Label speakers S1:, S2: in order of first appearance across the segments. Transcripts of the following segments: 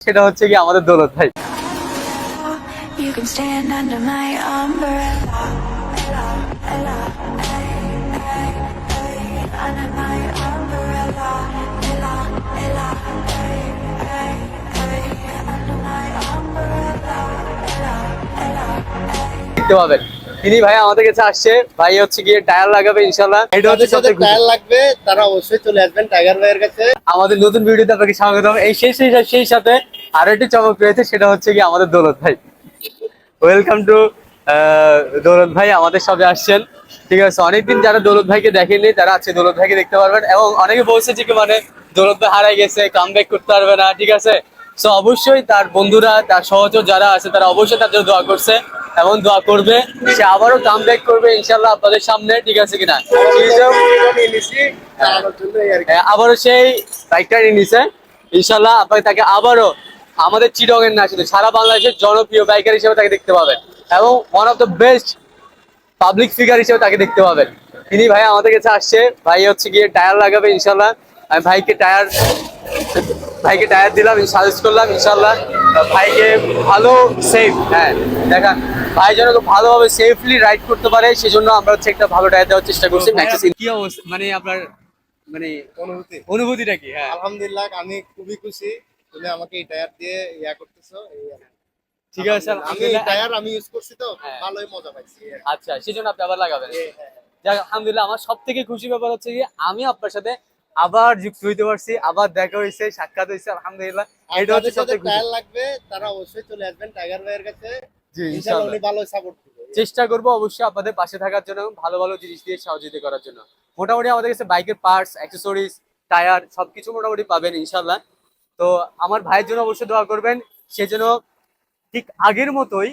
S1: সেটা হচ্ছে কি আমাদের দোলত ভাই। দেখতে পাবেন। তিনি ভাই আমাদের কাছে আসছে। ভাই হচ্ছে গিয়ে টায়ার লাগাবে ইনশাল্লাহ এটা হচ্ছে
S2: সাথে
S1: সবচেয়ে
S2: টায়ার লাগবে তারা অবশ্যই চলে আসবেন টাইগার ভাইয়ের কাছে।
S1: আমাদের নতুন ভিডিওতে আপনাকে স্বাগতম এই সেই সেই সেই সাথে আরও একটি চমক রয়েছে সেটা হচ্ছে কি আমাদের দৌলত ভাই। ওয়েলকাম টু দৌলত ভাই আমাদের সবে আসছেন। ঠিক আছে অনেকদিন যারা দৌলত ভাইকে দেখেননি তারা আছে দৌলত ভাইকে দেখতে পারবেন। এবং অনেকে বলছে যে কি মানে দৌলত ভাই হারাই গেছে কাম করতে পারবে না ঠিক আছে? সো অবশ্যই তার বন্ধুরা তার সহচর যারা আছে তারা অবশ্যই তার জন্য দোয়া করছে এবং দোয়া করবে। সে আবারও কাম ব্যাক করবে ইনশাল্লাহ আপনাদের সামনে ঠিক আছে কিনা। হ্যাঁ, আবারও সেই বাইকটা নিয়ে নিছে। ইনশাল্লাহ আপনাকে তাকে আবারও আমাদের চিটগের না শুধু সারা বাংলাদেশের জনপ্রিয় বাইকার হিসেবে তাকে দেখতে পাবেন এবং one of the best public figure হিসেবে তাকে দেখতে পাবেন। তিনি ভাই আমাদের কাছে আসছে। ভাই হচ্ছে গিয়ে টায়ার লাগাবে ইনশাল্লাহ আমি ভাইকে টায়ার ভাইকে টায়ার দিলাম সাজেস্ট করলাম ইনশাল্লাহ ভাইকে ভালো সেফ হ্যাঁ দেখান ভাই যেন ভালোভাবে সেফলি রাইড করতে পারে সেজন্য আমরা হচ্ছে একটা ভালো টায়ার দেওয়ার চেষ্টা করছি কি অবস্থা? মানে আপনার মানে
S2: অনুভূতি।
S1: অনুভূতিটা কি? হ্যাঁ।
S2: আলহামদুলিল্লাহ আমি খুবই খুশি। তুমি আমাকে এই টায়ার দিয়ে ইয়া করতেছো এই
S1: ঠিক আছে
S2: আমি টায়ার আমি ইউজ করছি তো
S1: হ্যাঁ।
S2: ভালোই মজা পাইছি।
S1: আচ্ছা সেজন্য আপনি আবার লাগাবেন।
S2: হ্যাঁ।
S1: আলহামদুলিল্লাহ আমার সব থেকে খুশি ব্যাপার হচ্ছে যে আমি আপনার সাথে আবার যুক্ত হইতে পারছি আবার দেখা হয়েছে সাক্ষাৎ হয়েছে আলহামদুলিল্লাহ। এটা হচ্ছে সবথেকে খুশি
S2: লাগবে তারা অবশ্যই চলে আসবেন টাইগার ভাইয়ের কাছে।
S1: জি
S2: ইনশাআল্লাহ
S1: ইনশাআল্লাহ।
S2: উনি ভালো সাপোর্ট
S1: চেষ্টা করব অবশ্যই আপনাদের পাশে থাকার জন্য ভালো ভালো জিনিস দিয়ে সহযোগিতা করার জন্য। মোটামুটি আমাদের কাছে বাইকের পার্টস অ্যাক্সেসরিজ টায়ার সবকিছু মোটামুটি পাবেন ইনশাল্লাহ তো আমার ভাইয়ের জন্য অবশ্যই দোয়া করবেন সে যেন ঠিক আগের মতোই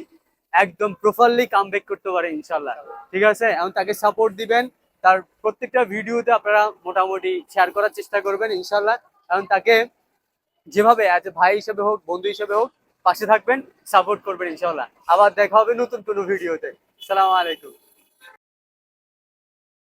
S1: একদম প্রপারলি কাম করতে পারে ইনশাল্লাহ ঠিক আছে? এবং তাকে সাপোর্ট দিবেন। তার প্রত্যেকটা ভিডিওতে আপনারা মোটামুটি শেয়ার করার চেষ্টা করবেন ইনশাল্লাহ কারণ তাকে যেভাবে এ ভাই হিসেবে হোক, বন্ধু হিসেবে হোক, পাশে থাকবেন সাপোর্ট করবেন ইনশাল্লাহ আবার দেখা হবে নতুন কোনো ভিডিওতে। সালাম আলাইকুম।